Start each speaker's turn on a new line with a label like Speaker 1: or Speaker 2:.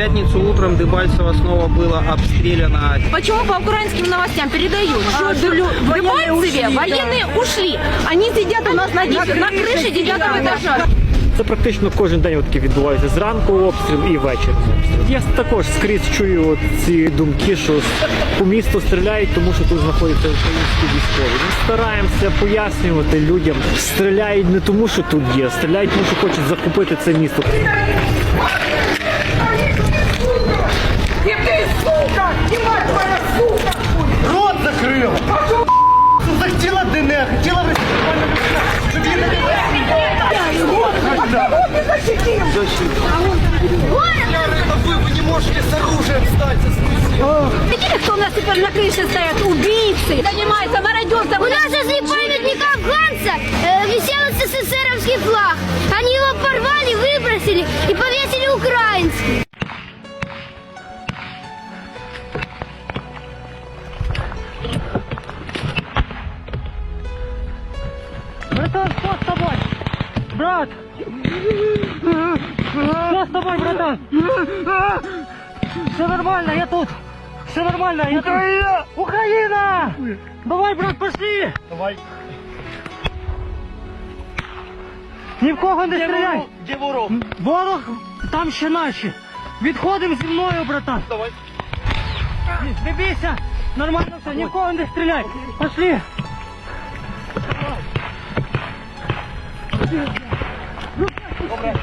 Speaker 1: пятницу утром Дебальцево снова было обстреляно.
Speaker 2: Почему по украинским новостям передают, что в Дебальцеве военные ушли? Они сидят у нас на, десять- на крыше девятого этажа.
Speaker 3: Це практично кожен день таке відбувається. Зранку обстріл і ввечері обстріл. Я також скрізь чую от ці думки, що по місту стріляють, тому що тут знаходяться українські військові. Ми стараємося пояснювати людям, стріляють не тому, що тут є, стріляють, тому що хочуть захопити це місто.
Speaker 4: Вы, вы не можете с оружием стать
Speaker 2: Видели, кто у нас теперь на крыше стоят? Убийцы! Занимаются мародерством!
Speaker 5: У нас возле памятника афганца э, висел СССРовский флаг. Они его порвали, выбросили и повесили украинский.
Speaker 3: Братан, что с тобой? Брат! Что с тобой, братан? Все нормально, я тут. Все нормально, я Украина! тут. Украина! Давай, брат, пошли!
Speaker 4: Давай.
Speaker 3: Ні в кого не стріляй!
Speaker 4: Де ворог?
Speaker 3: Ворог, там ще наші. Відходимо зі мною, братан.
Speaker 4: Давай.
Speaker 3: Не бійся! Нормально все, ні в кого не стріляй! Пошли! Hombre.